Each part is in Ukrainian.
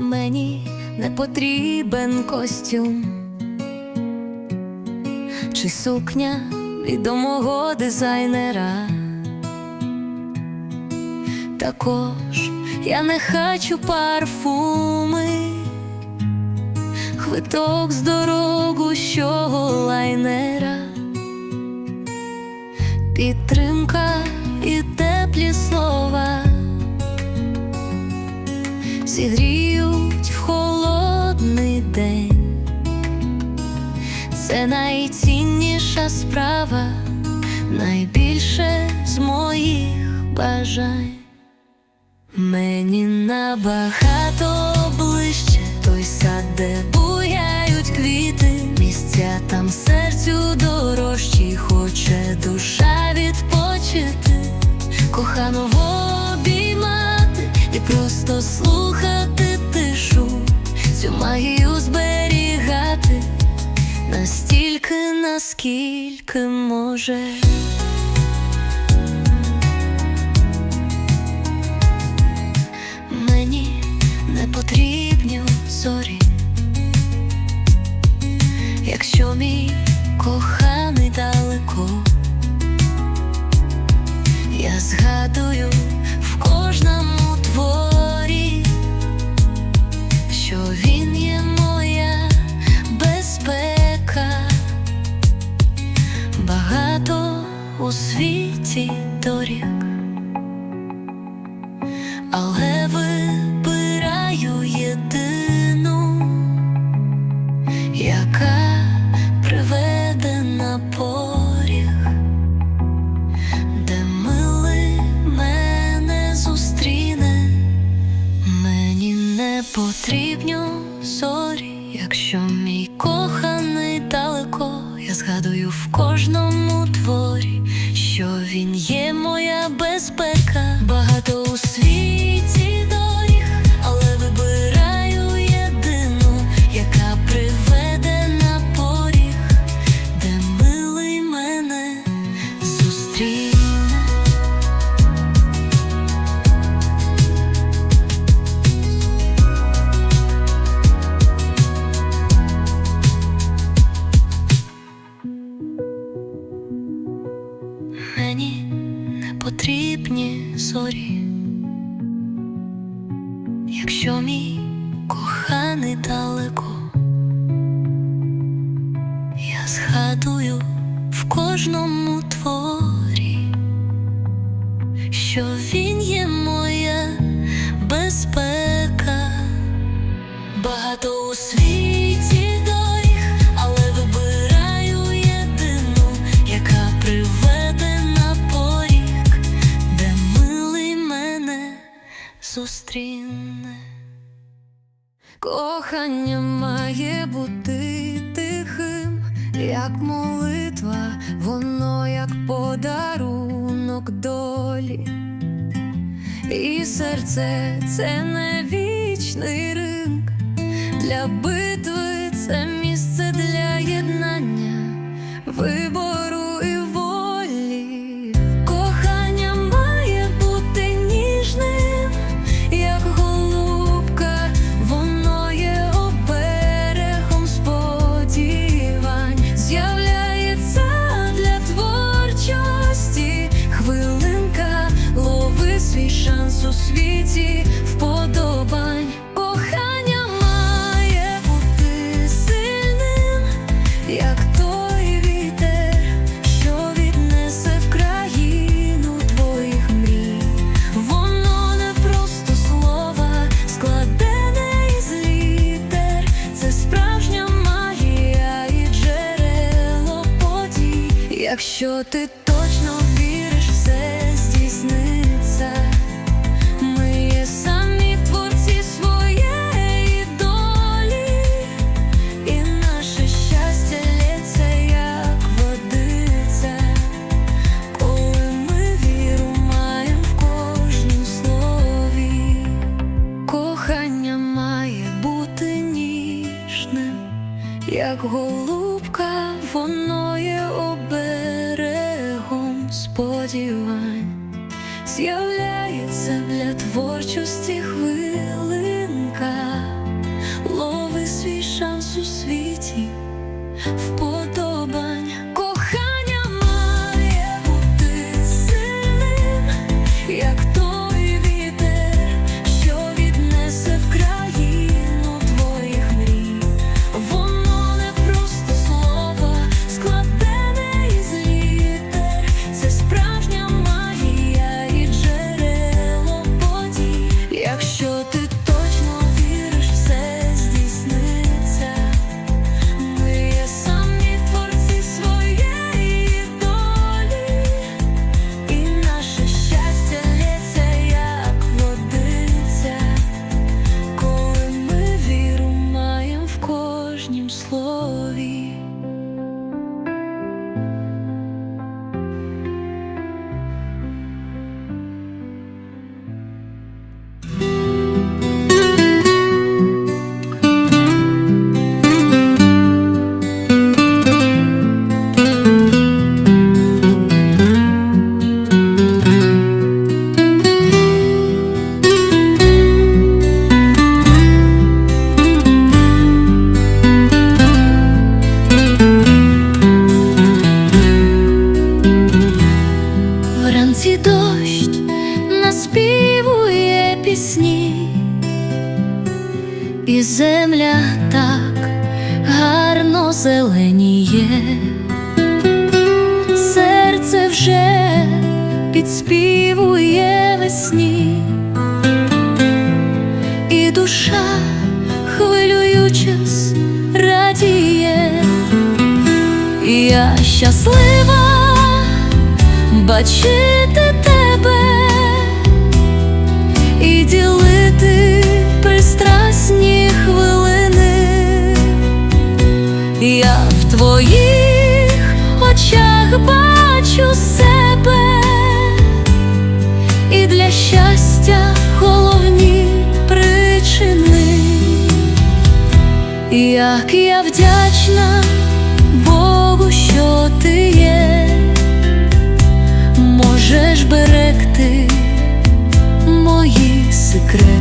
Мені не потрібен костюм. Чи сукня відомого дизайнера. Також я не хочу парфуми, квиток з дорогущого лайнера, підтримка і теплі слова. Зігріють Це найцінніша справа, найбільше з моїх бажань. Мені набагато ближче той сад, де буяють квіти, місця там серцю дорожчі, хоче душа відпочити, коханого обіймати і просто слухати наскільки може. Мені не потрібні зорі, якщо мій коханий згадую в кожному творі, що він є моя безпека, багато у світі як молитва, воно як подарунок долі. І серце це не вічний ринг, для битви це місце Якщо ти точно віриш, все здійсниться. Ми є самі творці своєї долі, і наше щастя лється, як водиця, коли ми віру маємо в кожному слові. Кохання має бути ніжним, як голубка, воно є оберегом сподівань. З'являється для творчості хвилинка, я щаслива бачити тебе і ділити пристрасні хвилини. Я в твоїх очах бачу себе і для щастя головні причини, як я вдячна. секрет.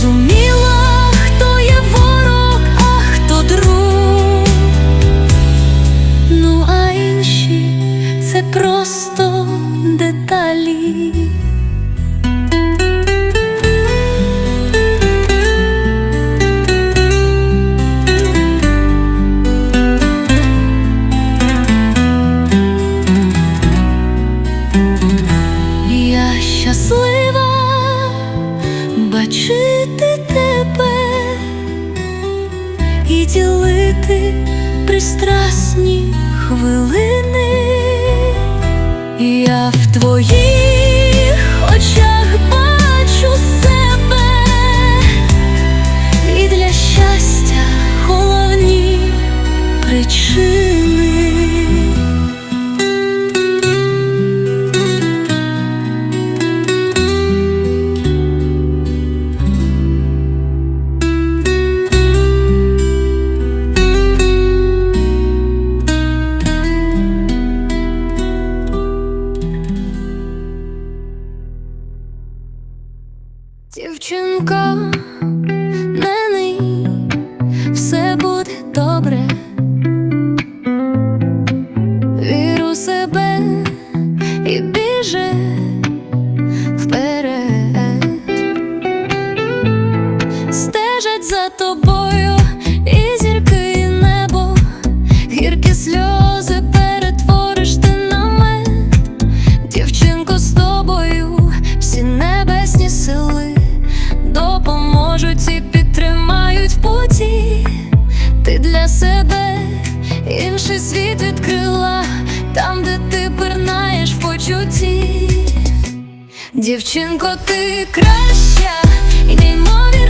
resumiu Dziewczynka Дівчинко, ти краща і неймовірна.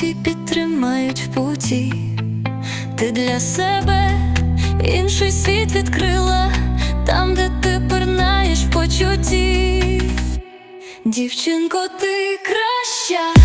світі підтримають в путі, ти для себе інший світ відкрила, там, де ти пернаєш в почутті. Дівчинко, ти краща.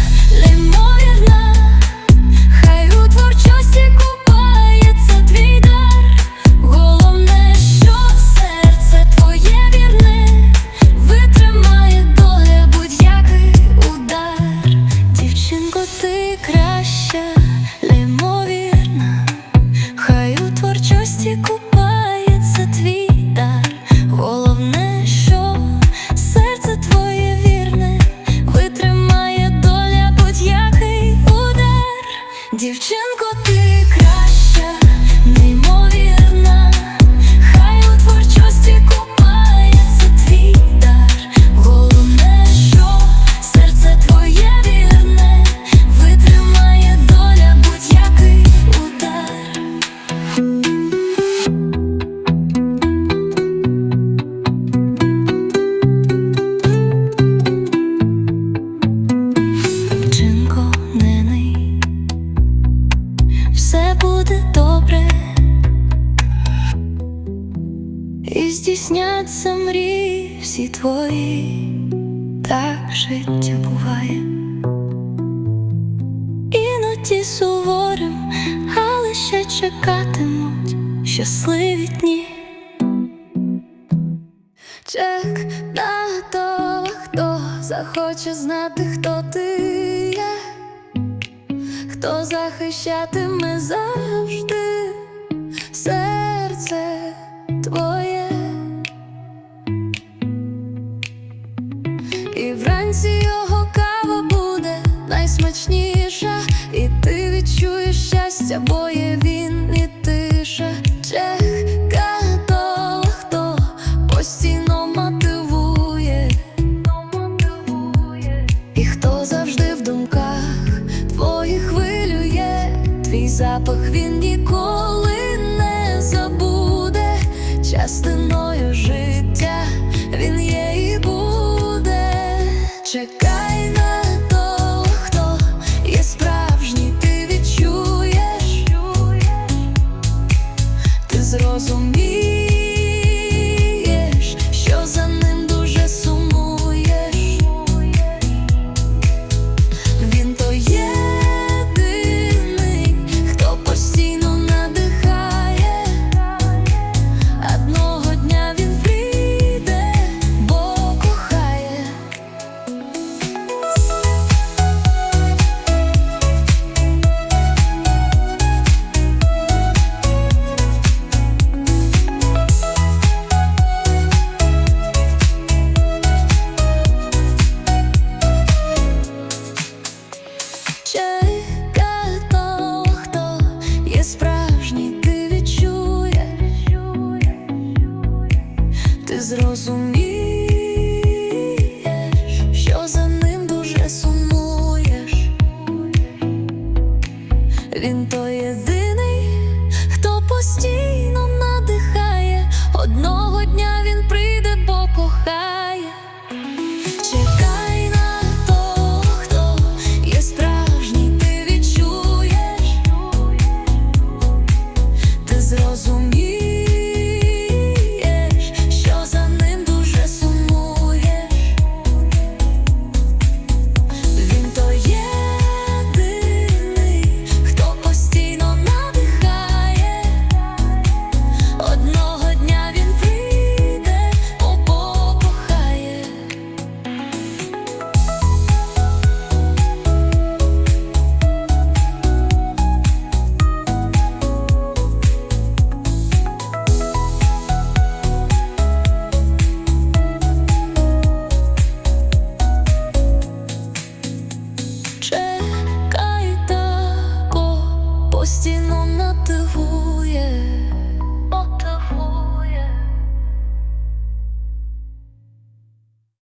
Дівчинко ти мені сняться мрії всі твої, так життя буває, іноді суворим, але ще чекатимуть щасливі дні. Чек на того, хто захоче знати, хто ти є, хто захищатиме завжди. все запах він ніколи не забуде частиною.